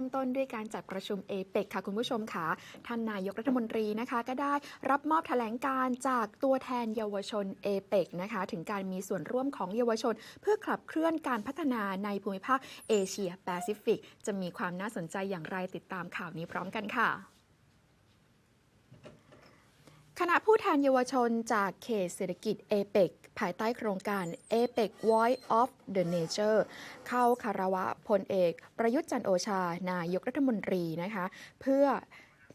ริ่มต้นด้วยการจัดประชุมเอเปกค่ะคุณผู้ชมค่ะท่านนายกรัฐมนตรีนะคะ ก็ได้รับมอบแถลงการจากตัวแทนเยาวชนเอเปกนะคะถึงการมีส่วนร่วมของเยาวชน เพื่อขับเคลื่อนการพัฒนาในภูมิภาคเอเชียแปซิฟิก จะมีความน่าสนใจอย่างไรติดตามข่าวนี้พร้อมกันค่ะ ณะผู้แทนเยาวชนจากเขตเศรษฐกิจเอเปกภายใต้โครงการ APEC Voice of the Nature เข้าคารวะพลเอก ประยุทธ์จันโอชา นายกรัฐมนตรีนะคะ เพื่อ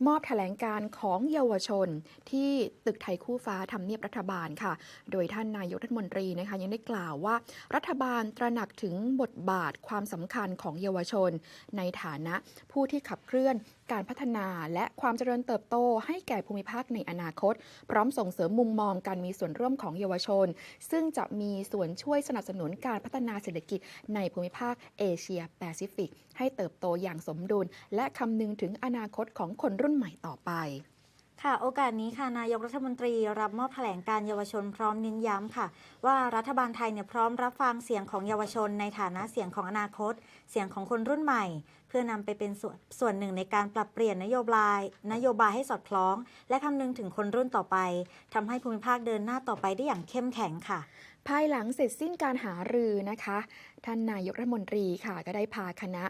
มอบแถลงการของเยาวชนที่ตึกไทยคู่ฟ้าทำเนียบรัฐบาลค่ะ โดยท่านนายกรัฐมนตรีนะคะยังได้กล่าวว่า รัฐบาลตระหนักถึงบทบาทความสำคัญของเยาวชน ในฐานะผู้ที่ขับเคลื่อนการพัฒนาและความเจริญเติบโตให้แก่ภูมิภาคในอนาคต พร้อมส่งเสริมมุมมองการมีส่วนร่วมของเยาวชน ซึ่งจะมีส่วนช่วยสนับสนุนการพัฒนาเศรษฐกิจในภูมิภาคเอเชียแปซิฟิก ให้เติบโตอย่างสมดุล และคำนึงถึงอนาคตของคนรุ่นใหม่ต่อไปค่ะโอกาสนี้ค่ะนายกรัฐมนตรีรับมอบแถลงการเยาวชนพร้อมเน้นย้ำค่ะ ว่ารัฐบาลไทยเนี่ยพร้อมรับฟังเสียงของเยาวชน ในฐานะเสียงของอนาคต เสียงของคนรุ่นใหม่ เพื่อนำไปเป็นส่วนส่วนหนึ่งในการปรับเปลี่ยนนโยบาย นโยบายให้สอดคล้อง และคำนึงถึงคนรุ่นต่อไปทำให้ภูมิภาคเดินหน้าต่อไปได้อย่างเข้มแข็งค่ะภายหลังเสร็จสิ้นการหารือนะคะ ท่านนายกรัฐมนตรีค่ะก็ได้พาคณะ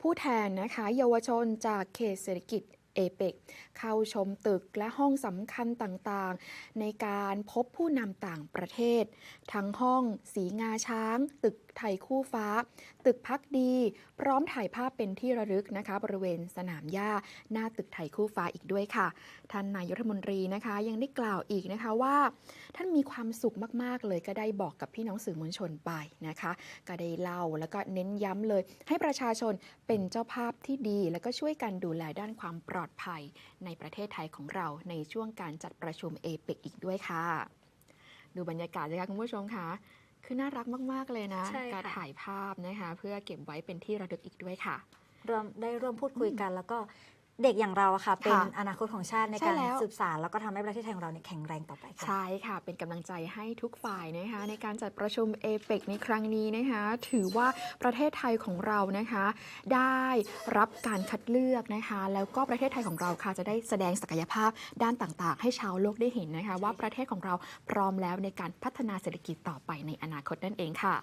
ผู้แทนนะคะ เยาวชนจากเขตเศรษฐกิจ เอเปกเข้าชมตึกและห้องสำคัญต่างๆ ในการพบผู้นำต่างประเทศ ทั้งห้องสีงาช้าง ตึกไทยคู่ฟ้า ตึกพักดี พร้อมถ่ายภาพเป็นที่ระลึกนะคะ บริเวณสนามหญ้า หน้าตึกไทยคู่ฟ้าอีกด้วยค่ะ ท่านนายกรัฐมนตรีนะคะยังได้กล่าวอีกนะคะว่า ท่านมีความสุขมากๆเลยก็ได้บอกกับพี่น้องสื่อมวลชนไปนะคะ ก็ได้เล่าแล้วก็เน้นย้ำเลย ให้ประชาชนเป็นเจ้าภาพที่ดี แล้วก็ช่วยกันดูแลด้านความปลอดภัยในประเทศไทยของเราในช่วงการจัดประชุมเอเปกอีกด้วยค่ะ ดูบรรยากาศเลยค่ะคุณผู้ชมคะคือน่ารักมาก ๆ เลยนะใช่ค่ะการถ่ายภาพนะคะ เพื่อเก็บไว้เป็นที่ระลึกอีกด้วยค่ะรวมได้ร่วมพูดคุยกันแล้วก็ เด็กอย่างเราอะค่ะ เป็นค่ะอนาคตของชาติในใช่การแล้วสืบสานแล้วก็ทำให้ประเทศไทยของเราเนี่ยแข็งแรงต่อไปค่ะใช่ค่ะ เป็นกำลังใจให้ทุกฝ่ายนะคะในการจัดประชุมเอเปกในครั้งนี้นะคะถือว่าประเทศไทยของเรานะคะ ได้รับการคัดเลือกนะคะ แล้วก็ประเทศไทยของเราค่ะจะได้แสดงศักยภาพด้านต่างๆ ให้ชาวโลกได้เห็นนะคะ ว่าประเทศของเราพร้อมแล้วในการพัฒนาเศรษฐกิจต่อไปในอนาคตนั่นเองค่ะ